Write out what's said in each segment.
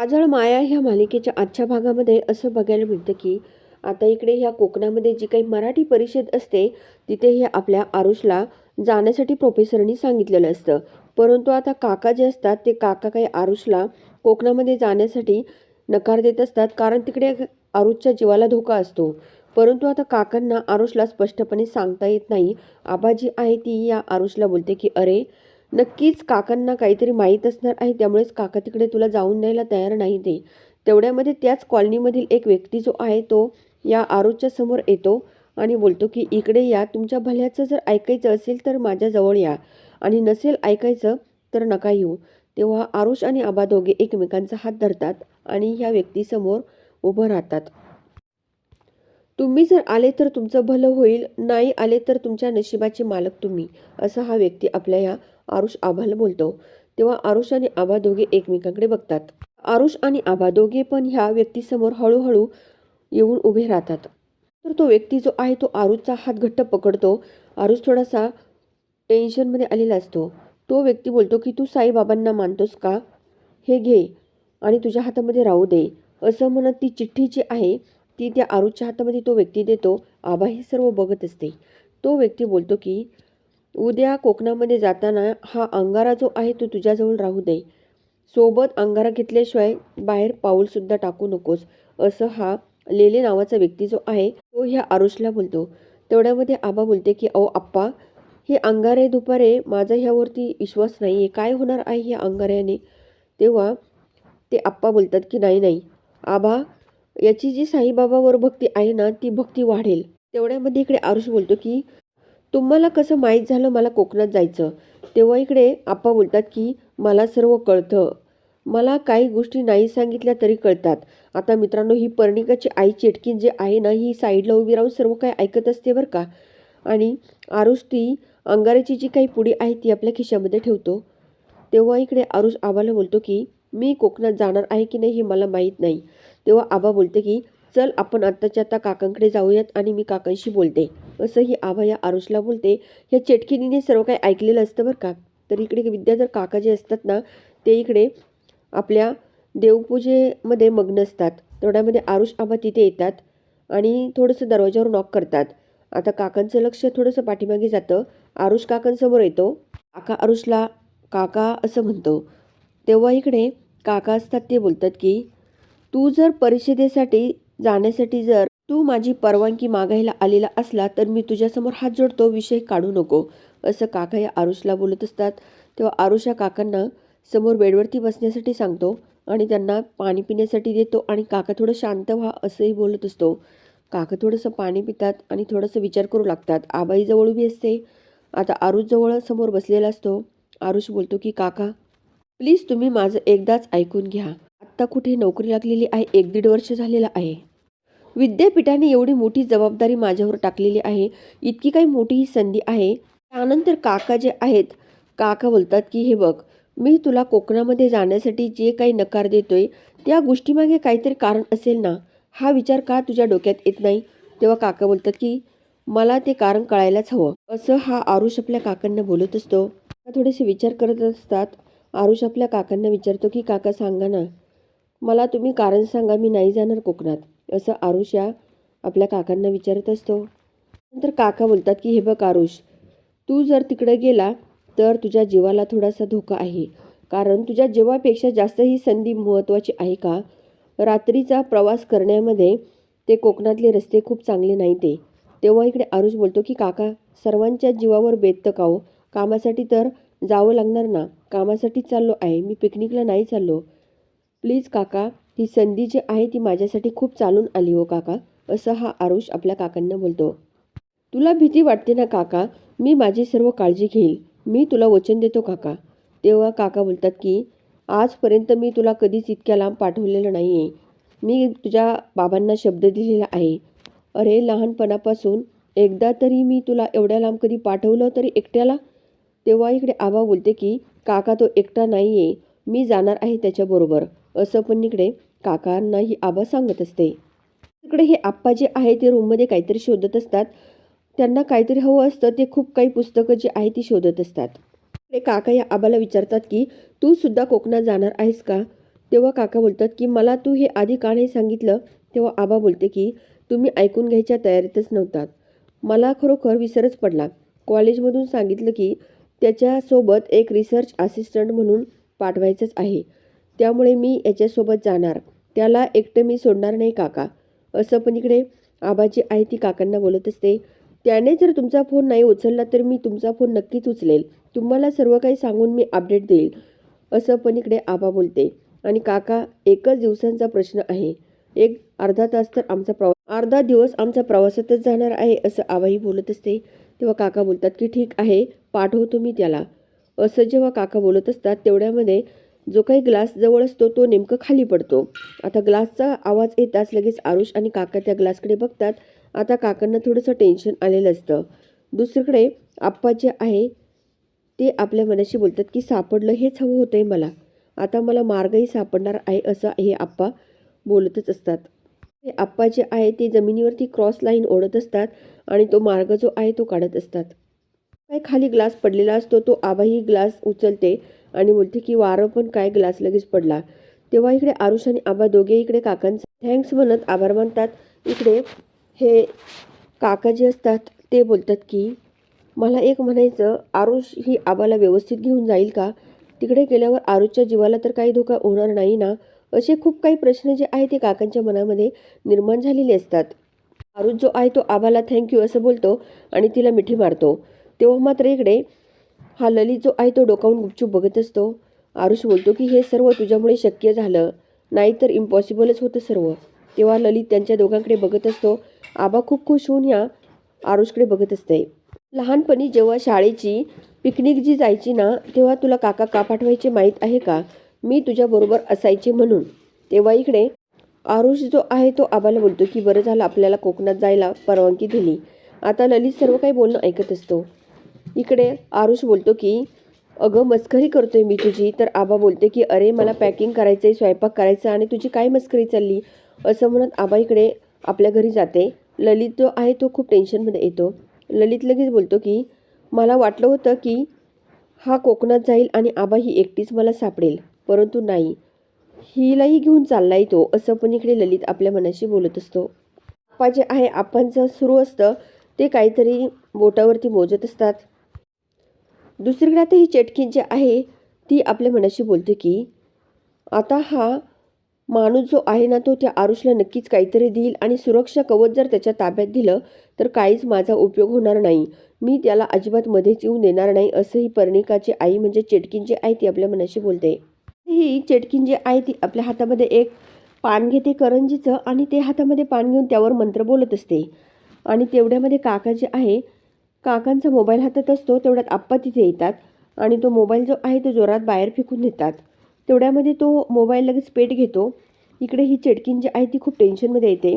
काजळ माया ह्या मालिकेच्या आजच्या भागामध्ये असं बघायला मिळतं की आता इकडे ह्या कोकणामध्ये जी काही मराठी परिषद असते तिथे हे आपल्या आरुषला जाण्यासाठी प्रोफेसरनी सांगितलेलं असतं. परंतु आता काका जे असतात ते काका काही आरुषला कोकणामध्ये जाण्यासाठी नकार देत असतात कारण तिकडे आरुषच्या जीवाला धोका असतो. परंतु आता काकांना आरुषला स्पष्टपणे सांगता येत नाही. आबाजी आहे ती या आरुषला बोलते की अरे नक्कीच काकांना काहीतरी माहीत असणार आहे त्यामुळेच काका तिकडे तुला जाऊन द्यायला तयार नाही ते. तेवढ्यामध्ये त्याच कॉलनीमधील एक व्यक्ती जो आहे तो या आरोच्या समोर येतो आणि बोलतो की इकडे या तुमच्या भल्याचं जर ऐकायचं असेल तर माझ्याजवळ या. आणि नसेल ऐकायचं तर नका येऊ. तेव्हा आरुष आणि आबा दोघे एकमेकांचा हात धरतात आणि ह्या व्यक्तीसमोर उभं राहतात. तुम्ही जर आले तर तुमचं भलं होईल नाही आले तर तुमच्या नशिबाचे मालक तुम्ही असं हा व्यक्ती आपल्या या आरुष आभाला बोलतो. तेव्हा आरुष आणि आभा दोघे एकमेकांकडे बघतात. आरुष आणि आभा दोघे पण ह्या व्यक्तीसमोर हळूहळू येऊन उभे राहतात. तर तो व्यक्ती जो आहे तो आरुषचा हात घट्ट पकडतो. आरुष थोडासा टेन्शनमध्ये आलेला असतो. तो व्यक्ती बोलतो की तू साईबाबांना मानतोस का? हे घे आणि तुझ्या हातामध्ये राहू दे. असं म्हणत ती चिठ्ठी जी आहे ती त्या आरुषच्या हातामध्ये तो व्यक्ती देतो आबा हे सर्व बघत असते. तो व्यक्ती बोलतो की उद्या कोकणामध्ये जाताना हा अंगारा जो आहे तो तुझ्याजवळ राहू दे. सोबत अंगारा घेतल्याशिवाय बाहेर पाऊलसुद्धा टाकू नकोस. असं हा लेले नावाचा व्यक्ती जो आहे तो ह्या आरुषला बोलतो. तेवढ्यामध्ये आबा बोलते की अहो आप्पा हे अंगारे दुपारे माझा ह्यावरती विश्वास नाही आहे काय होणार आहे ह्या अंगाऱ्याने? तेव्हा ते आप्पा बोलतात की नाही नाही. आबा याची जी साईबाबावर भक्ती आहे ना ती भक्ती वाढेल. तेवढ्यामध्ये इकडे आरुष बोलतो की तुम्हाला कसं माहीत झालं मला कोकणात जायचं? तेव्हा इकडे आप्पा बोलतात की मला सर्व कळतं. मला काही गोष्टी नाही सांगितल्या तरी कळतात. आता मित्रांनो ही पर्णिकाची आई चेटकीन जे आहे ना ही साईडला उभी राहून सर्व काही ऐकत असते बरं का? आणि आरुष ती अंगाराची जी काही पुडी आहे ती आपल्या खिशामध्ये ठेवतो. तेव्हा इकडे आरुष आबाला बोलतो की मी कोकणात जाणार आहे की नाही हे मला माहीत नाही. तेव्हा आबा बोलते की चल आपण आत्ताच्या आता काकांकडे जाऊयात आणि मी काकांशी बोलते. असं ही आबा या आरुषला बोलते. ह्या चेटकिनीने सर्व काही ऐकलेलं असतं बरं का. तर इकडे विद्याधर काका जे असतात ना ते इकडे आपल्या देवपूजेमध्ये मग्न असतात. तेवढ्यामध्ये आरुष आबा तिथे येतात आणि थोडंसं दरवाजावर नॉक करतात. आता काकांचं लक्ष थोडंसं पाठीमागे जातं. आरुष काकांसमोर येतो. काका आरुषला काका असं म्हणतो. तेव्हा इकडे काका असतात ते बोलतात की तू जर परिषदेसाठी जाण्यासाठी जर तू माझी परवानगी मागायला आलेला असला तर मी तुझ्यासमोर हात जोडतो विषय काढू नको असं काका या आरुषला बोलत असतात. तेव्हा आरुष या काकांना समोर बेडवरती बसण्यासाठी सांगतो आणि त्यांना पाणी पिण्यासाठी देतो आणि काका थोडं शांत व्हा असंही बोलत असतो. काका थोडंसं पाणी पितात आणि थोडंसं विचार करू लागतात. आबाई जवळ उभी असते. आता आरुषजवळ समोर बसलेला असतो. आरुष बोलतो की काका प्लीज तुम्ही माझं एकदाच ऐकून घ्या. आत्ता कुठे नोकरी लागलेली आहे एक दीड वर्ष झालेलं आहे. विद्यापीठाने एवढी मोठी जबाबदारी माझ्यावर टाकलेली आहे. इतकी काही मोठी ही संधी आहे. त्यानंतर काका जे आहेत काका बोलतात की हे बघ मी तुला कोकणामध्ये जाण्यासाठी जे काही नकार देतोय त्या गोष्टीमागे काहीतरी कारण असेल ना? हा विचार का तुझ्या डोक्यात येत नाही? तेव्हा काका बोलतात की मला ते कारण कळायलाच हवं. असं हा आरुष आपल्या काकांना बोलत असतो. थोडेसे विचार करत असतात. आरुष आपल्या काकांना विचारतो की काका सांगा ना मला तुम्ही कारण सांगा मी नाही जाणार कोकणात असं आरुष या आपल्या काकांना विचारत असतो. नंतर काका बोलतात की हे बघ आरुष तू जर तिकडे गेला तर तुझ्या जीवाला थोडासा धोका आहे. कारण तुझ्या जीवापेक्षा जास्त ही संधी महत्त्वाची आहे का? रात्रीचा प्रवास करण्यामध्ये ते कोकणातले रस्ते खूप चांगले नाही ते. तेव्हा इकडे आरुष बोलतो की काका सर्वांच्या जीवावर बेततं का हो कामासाठी तर जावं लागणार ना. कामासाठी चाललो आहे. मी पिकनिकला नाही चाललो. प्लीज काका ही संधी जी आहे ती माझ्यासाठी खूप चालून आली हो काका असं हा आरुष आपल्या काकांना बोलतो. तुला भीती वाटते ना काका मी माझी सर्व काळजी घेईल मी तुला वचन देतो काका. तेव्हा काका बोलतात की आजपर्यंत मी तुला कधीच इतक्या लांब पाठवलेलं नाही आहे मी तुझ्या बाबांना शब्द दिलेला आहे. अरे लहानपणापासून एकदा तरी मी तुला एवढ्या लांब कधी पाठवलं तरी एकट्याला? तेव्हा इकडे आबा बोलते की काका तो एकटा नाही आहे मी जाणार आहे त्याच्याबरोबर. असं पण इकडे काकांना ही आबा सांगत असते. इकडे हे आप्पा जे आहे ते रूममध्ये काहीतरी शोधत असतात. त्यांना काहीतरी हवं असतं ते खूप काही पुस्तकं जी आहे ती शोधत असतात. ते काका या आबाला विचारतात की तू सुद्धा कोकणात जाणार आहेस का? तेव्हा काका बोलतात की मला तू हे आधी का नाही सांगितलं? तेव्हा आबा बोलते की तुम्ही ऐकून घ्यायच्या तयारीतच नव्हतात. मला खरोखर विसरच पडला. कॉलेजमधून सांगितलं की त्याच्यासोबत एक रिसर्च असिस्टंट म्हणून पाठवायचंच आहे. त्यामुळे मी याच्यासोबत जाणार. त्याला एकटं मी सोडणार नाही काका. असं पण इकडे आबाची आई ती काकांना बोलत असते. त्याने जर तुमचा फोन नाही उचलला तर मी तुमचा फोन नक्कीच उचलेल. तुम्हाला सर्व काही सांगून मी अपडेट देईल. असं पण इकडे आबा बोलते. आणि काका एकच दिवसांचा प्रश्न आहे. एक अर्धा तास तर आमचा प्रवास अर्धा दिवस आमचा प्रवासातच जाणार आहे असं आबाही बोलत असते. तेव्हा काका बोलतात की ठीक आहे पाठवतो मी त्याला. असं जेव्हा काका बोलत असतात तेवढ्यामध्ये जो काही ग्लास जवळ असतो तो नेमकं खाली पडतो. आता ग्लासचा आवाज येताच लगेच आरुष आणि काका त्या ग्लासकडे बघतात. आता काकांना थोडंसं टेन्शन आलेलं असतं. दुसरीकडे आप्पा जे आहे ते आपल्या मनाशी बोलतात की सापडलं हेच हवं होतं आहे मला. आता मला मार्गही सापडणार आहे असं हे आप्पा बोलतच असतात. हे आप्पा जे आहे ते जमिनीवरती क्रॉस लाईन ओढत असतात आणि तो मार्ग जो आहे तो काढत असतात. काय खाली ग्लास पडलेला असतो तो आबाही ग्लास उचलते. आणि बोलते की वारं पण काय ग्लास लगेच पडला. तेव्हा इकडे आरुष आणि आबा दोघे इकडे काकांचं थँक्स म्हणत आभार मानतात. इकडे हे काका जे असतात ते बोलतात की मला एक म्हणायचं आरुष ही आबाला व्यवस्थित घेऊन जाईल का? तिकडे गेल्यावर आरुषच्या जीवाला तर काही धोका होणार नाही ना? असे खूप काही प्रश्न जे आहे ते काकांच्या मनामध्ये निर्माण झालेले असतात. आरुष जो आहे तो आबाला थँक्यू असं बोलतो आणि तिला मिठी मारतो. तेव्हा मात्र इकडे हा ललित जो आहे तो डोकावून गुपचूप बघत असतो. आरुष बोलतो की हे सर्व तुझ्यामुळे शक्य झालं. नाहीतर इम्पॉसिबलच होतं सर्व. तेव्हा ललित त्यांच्या दोघांकडे बघत असतो. आबा खूप खुश होऊन या आरुषकडे बघत असते. लहानपणी जेव्हा शाळेची पिकनिक जी जायची ना तेव्हा तुला काका का पाठवायचे माहीत आहे का? मी तुझ्याबरोबर असायचे म्हणून. तेव्हा इकडे आरुष जो आहे तो आबाला बोलतो की बरं झालं आपल्याला कोकणात जायला परवानगी दिली. आता ललित सर्व काही बोलणं ऐकत असतो. इकडे आरुष बोलतो की अगं मस्करी करतोय मी तुझी. तर आबा बोलते की अरे मला पॅकिंग करायचं आहे स्वयंपाक करायचा आणि तुझी काय मस्करी चालली? असं म्हणत आबा इकडे आपल्या घरी जाते. ललित जो आहे तो खूप टेन्शनमध्ये येतो. ललित लगेच बोलतो की मला वाटलं होतं की हा कोकणात जाईल आणि आबा ही एकटीच मला सापडेल. परंतु नाही. हिलाही घेऊन चाललाय तो असं पण इकडे ललित आपल्या मनाशी बोलत असतो. आप्पा जे आहे आप्पांचं सुरू असतं ते काहीतरी बोटावरती मोजत असतात. दुसरीकडे आता ही चटकी जी आहे ती आपल्या मनाशी बोलते की आता हा माणूस जो आहे ना तो त्या आरुषला नक्कीच काहीतरी देईल आणि सुरक्षा कवच जर त्याच्या ताब्यात दिलं तर काहीच माझा उपयोग होणार नाही. मी त्याला अजिबात मध्येच येऊन देणार नाही असंही पर्णिकाची आई म्हणजे चेटकीन जी आहे ती आपल्या मनाशी बोलते. ही चेटकीन जी आहे ती आपल्या हातामध्ये एक पान घेते करंजीचं आणि ते हातामध्ये पान घेऊन त्यावर मंत्र बोलत असते. आणि तेवढ्यामध्ये काका जे आहे काकांचा मोबाईल हातात असतो तेवढ्यात आप्पा तिथे येतात आणि तो मोबाईल जो आहे तो जोरात बाहेर फेकून देतात. तेवढ्यामध्ये तो मोबाईल लगेच पेट घेतो. इकडे ही चेटकीन जी आहे ती खूप टेन्शनमध्ये येते.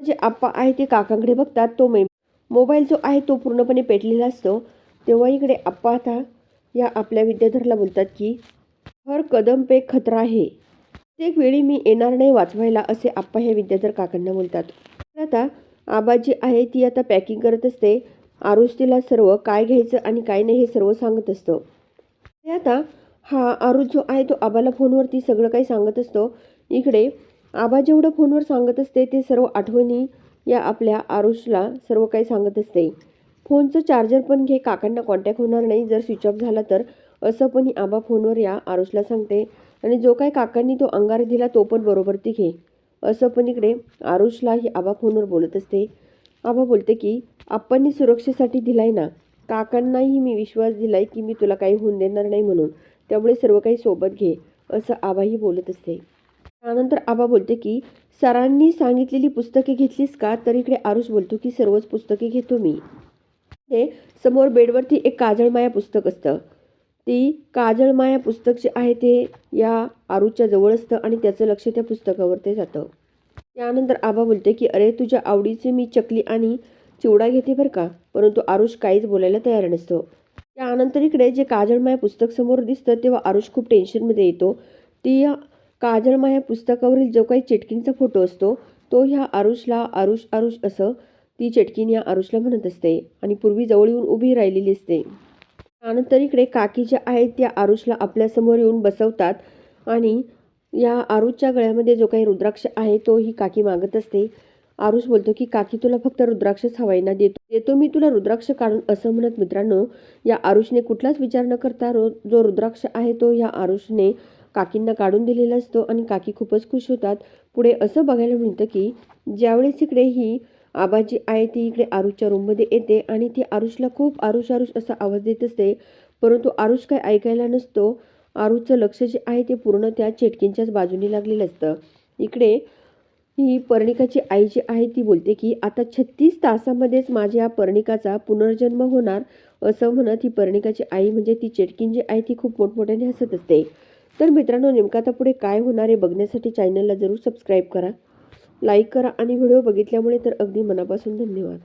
जे आप्पा आहे ते काकांकडे बघतात. तो मे मोबाईल जो आहे तो पूर्णपणे पेटलेला असतो. तेव्हा इकडे आप्पा आता या आपल्या विद्याधरला बोलतात की हर कदम पे खतरा आहे. प्रत्येक वेळी मी येणार नाही वाचवायला असे आप्पा ह्या विद्याधर काकांना बोलतात. आता आबा जी आहे ती आता पॅकिंग करत असते. आरुष तिला सर्व काय घ्यायचं आणि काय नाही हे सर्व सांगत असतं. ते आता हा आरुष जो आहे तो आबाला फोनवरती सगळं काही सांगत असतो. इकडे आबा जेवढं फोनवर सांगत असते ते सर्व आठवणी या आपल्या आरुषला सर्व काही सांगत असते. फोनचं चार्जर पण घे काकांना कॉन्टॅक्ट होणार नाही. जर स्विच ऑफ झाला तर असं पण ही आबा फोनवर या आरुषला सांगते. आणि जो काय काकांनी तो अंगार दिला तो पण बरोबर ती घे. असं पण इकडे आरुषला ही आबा फोनवर बोलत असते. आबा बोलते की आप्पांनी सुरक्षेसाठी दिलाय ना. काकांनाही मी विश्वास दिलाय की मी तुला काही होऊन देणार नाही म्हणून. त्यामुळे सर्व काही सोबत घे असं आबाही बोलत असते. त्यानंतर आबा बोलते की सरांनी सांगितलेली पुस्तके घेतलीस का? तर इकडे आरुष बोलतो की सर्वच पुस्तके घेतो मी. हे समोर बेडवरती एक काजळमाया पुस्तक असतं. ती काजळमाया पुस्तक जे आहे ते या आरुच्या जवळ असतं आणि त्याचं लक्ष त्या पुस्तकावर ते जातं. त्यानंतर आबा बोलते की अरे तुझ्या आवडीचे मी चकली आणि चिवडा घेते बरं का? परंतु आरुष काहीच बोलायला तयार नसतो. त्यानंतर इकडे जे काजळमाया पुस्तक समोर दिसतं तेव्हा आरुष खूप टेन्शनमध्ये येतो. ती काजळमाया पुस्तकावरील जो काही चेटकींचा फोटो असतो तो ह्या आरुषला आरुष आरुष असं ती चेटकीन या आरुषला म्हणत असते आणि पूर्वी जवळ येऊन उभी राहिलेली असते. त्यानंतर इकडे काकी ज्या आहेत त्या आरुषला आपल्यासमोर येऊन बसवतात आणि या आरुषच्या गळ्यामध्ये जो काही रुद्राक्ष आहे तो ही काकी मागत असते. आरुष बोलतो की काकी तुला फक्त रुद्राक्षच हवाय ना देतो. देतो मी तुला रुद्राक्ष काढून असं म्हणत मित्रांनो या आरुषने कुठलाच विचार न करता रो जो रुद्राक्ष आहे तो या आरुषने काकींना काढून दिलेला असतो आणि काकी खूपच खुश होतात. पुढे असं बघायला मिळतं की ज्यावेळेस इकडे ही आबाजी आहे ती इकडे आरुषच्या रूममध्ये येते आणि ती आरुषला खूप आरुष आरुष असा आवाज देत असते. परंतु आरुष काय ऐकायला नसतो. आरुषचं लक्ष जे आहे ते पूर्ण त्या चेटकींच्याच बाजूने लागलेलं असतं. इकडे ही पर्णिकाची आई जी आहे ती बोलते की आता छत्तीस तासामध्येच माझ्या पर्णिकाचा पुनर्जन्म होणार असं म्हणत ही पर्णिकाची आई म्हणजे ती चेटकीन जी आहे ती खूप मोठमोठ्याने हसत असते. तर मित्रांनो नेमका आता पुढे काय होणार आहे बघण्यासाठी चॅनलला जरूर सबस्क्राईब करा लाईक करा आणि व्हिडिओ बघितल्यामुळे तर अगदी मनापासून धन्यवाद.